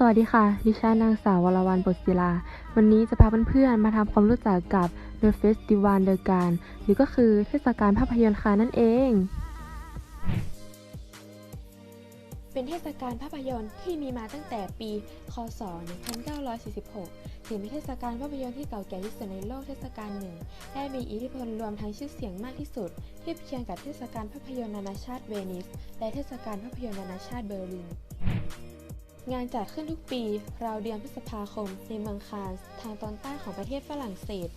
สวัสดีค่ะ ดิฉันนางสาววรวรรณบทศิลา วันนี้จะพาเพื่อนๆ มาทำความรู้จักกับ The Festival de Cannes หรือก็คือเทศกาลภาพยนตร์คานนั่นเอง เป็นเทศกาลภาพยนตร์ที่มีมาตั้งแต่ปี คศ 1946 ถือเป็นเทศกาลภาพยนตร์ที่เก่าแก่ที่สุดในโลกเทศกาลหนึ่ง และมีอิทธิพลรวมทั้งชื่อเสียงมากที่สุด เทียบเคียงกับเทศกาลภาพยนตร์นานาชาติเวนิส และเทศกาลภาพยนตร์นานาชาติเบอร์ลิน งานจัดขึ้นทุกปี ราวเดือนพฤษภาคม ในเมืองคานส์ทางตอนใต้ของประเทศฝรั่งเศส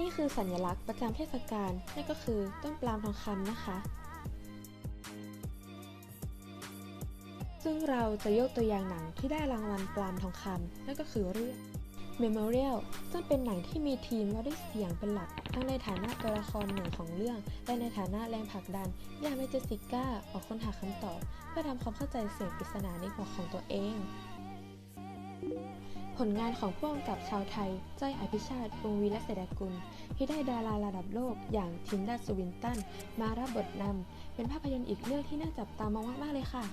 นี่คือสัญลักษณ์ประจำเทศกาลนั่นก็คือต้นปลาล์มทองคำนะคะ ซึ่งเราจะยกตัวอย่างหนังที่ได้รางวัลปลาล์มทองคำนั่นก็คือเรื่อง Memorial ซึ่งเป็นหนังที่มีทีมและด้วยเสียงเป็นหลัก ทั้งในฐานะตัวละครหนึ่งของเรื่อง และในฐานะแรงผลักดันที่ทำให้เจสิก้าออกค้นหาคำตอบ เพื่อทำความเข้าใจเสียงปริศนาในหัวของตัวเอง ผลงานของผู้กำกับชาวไทย จ้อยอภิชาติวงวีและเศรษฐกุล ที่ได้ดาราระดับโลกอย่างทิมดัสวินตัน มารับบทนำเป็นภาพยนตร์อีกเรื่องที่น่าจับตามองมากๆเลยค่ะ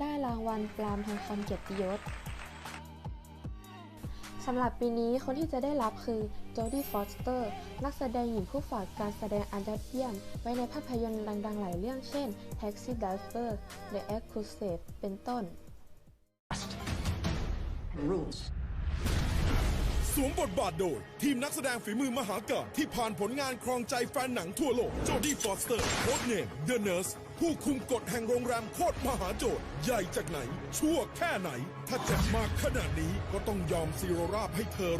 ได้รางวัลปลามทองคำเกียรติยศ สำหรับปีนี้คนที่จะได้รับคือโจดี้ฟอสเตอร์ นักแสดงหญิงผู้ฝากการแสดงอันยอดเยี่ยม ไว้ในภาพยนตร์ดังๆ หลายเรื่องเช่น Taxi Driver The Exclusive เป็นต้น rules. สวมบทบาทโดย ทีมนักแสดงฝีมือมหากาพย์ที่ผ่านผลงานครองใจแฟนหนังทั่วโลกโจดี้ฟอสเตอร์โค้ดเนมเดอะเน r ร์ส ผู้คุมกฎแห่งโรงแรมโคตรมหาโจทย์ใหญ่จากไหน ชั่วแค่ไหน ถ้าเจ็บมากขนาดนี้ก็ต้องยอมซีโรราบให้เธอ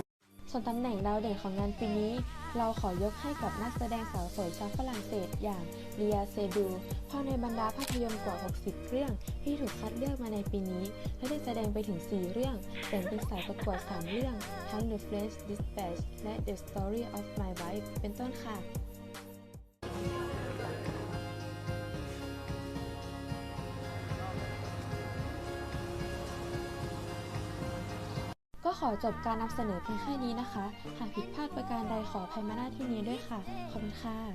ส่วนตำแหน่งดาวเด่นของงานปีนี้ เราขอยกให้กับนักแสดงสาวสวยชาวฝรั่งเศสอย่างเลียเซดูเพราะในบรรดาภาพยนตร์กว่า 60 เรื่องที่ถูกคัดเลือกมาในปีนี้ และได้แสดงไปถึง 4 เรื่องแบ่งเป็นสายประกวด 3 เรื่อง ทั้ง The French Dispatch และ The Story of My Wife เป็นต้นค่ะ ก็ขอจบการนำเสนอเพียงแค่นี้นะคะ หากผิดพลาดประการใดขออภัยมาหน้าที่นี้ด้วยค่ะ ขอบคุณค่ะ